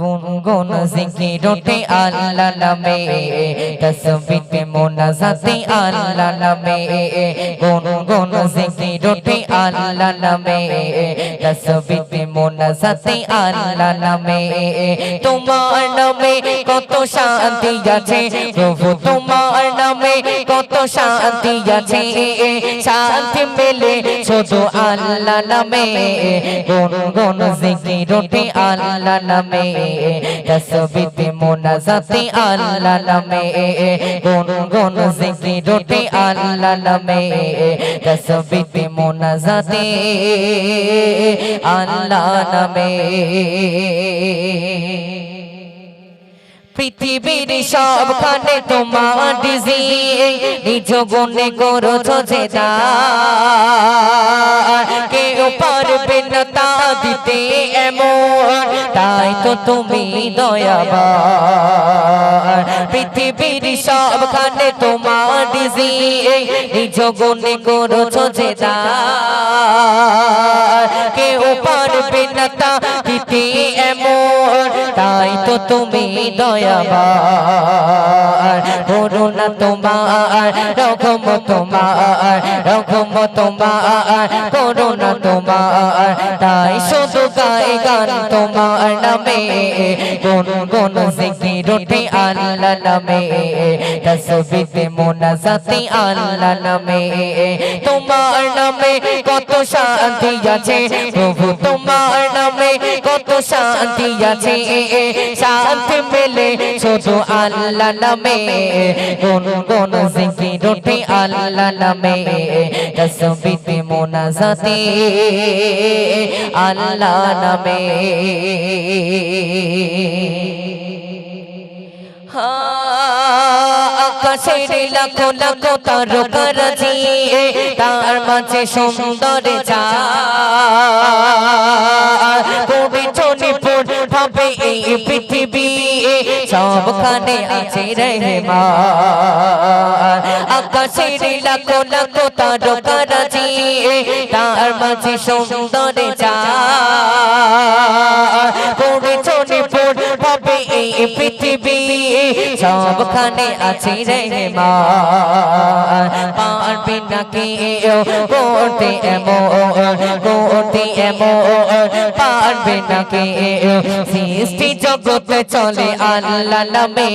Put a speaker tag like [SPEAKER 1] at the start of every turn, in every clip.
[SPEAKER 1] গুনগুন জিকিরতে আল্লাহ নামে, তসবিতে মোনাজাতে আল্লাহ নামে, গুনগুন জিকিরতে আল্লাহ নামে, তসবিতে মোনাজাতে আল্লাহ নামে। তোমার নামে কত শান্তি আছে, প্রভু তোমার শান্তি আছে, শান্তি মেলে শুধু আল্লাহ নামে। গুনগুন জিকির ওঠে আল্লাহ নামে। তসবিতে মোনাজাতে আল্লাহ নামে। গুনগুন জিকির ওঠে আল্লাহ নামে। তসবিতে মোনাজাতে আল্লাহ নামে। পৃথিবীর সবখানে তোমার ডিজি নিজ গুণে করছ যে দান। কেউ পারবে না তা দিতে এমন, তাই তো তুমি দয়াবান পৃথিবীর সবখানে তোমার ডিজি নিজ গুণে করছ যে দান। কেউ পারবে না তা দিতে তাই তো তুমি দয়াবান। করুণা তোমার রকম তোমার রকম তোমার, করুণা তোমার। তাই শুধু গায়ে গান তোমার নামে। কোন কোন ওঠে আল্লাহ নামে। তসবিতে মোনাজাতে আল্লাহ নামে। তোমার নামে কত শান্তি আছে? প্রভু তোমার নামে কত শান্তি আছে? শান্তি মেলে শুধু আল্লাহ নামে। কোন কোন জিকির ওঠে আল্লাহ নামে। তসবিতে মোনাজাতে আল্লাহ নামে। আকাশের লাখো লাখো তারকার জিয়ে তার মাঝে সুন্দর নিপুণ ভাবে এই পৃথিবী, সবখানে আছে রহমা আকাশের লাখো লাখো তারকার জিয়ে তার মাঝে সুন্দর চা করেছ নিপুণ ভাবে এই পৃথিবী সবখানে আছে রহমা পারবে না কেউ করতে এমন করতে এমন পারবে না কেউ সৃষ্টি জগতে চলে আল্লাহ নামে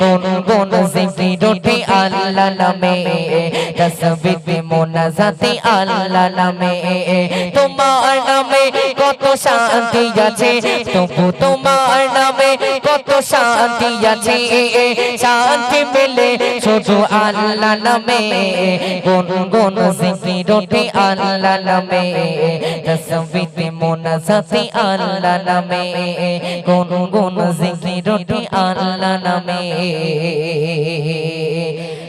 [SPEAKER 1] কোন কোন জিকির ওঠে আল্লাহ নামে তসবিতে মোনাজাতে আল্লাহ নামে তোমার নামে কত শান্তি আছে তবু তোমার নামে কত শান্তি আছে শান্তি মেলে শুধু আল্লাহ নামে কোন কোন জিকির ওঠে আল্লাহ নামে তসবিতে মোনাজাতে আল্লাহ নামে কোন কোন জিকির ওঠে আল্লাহ নামে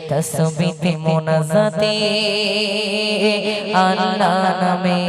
[SPEAKER 1] তসবিতে মোনাজাতে আল্লাহ নামে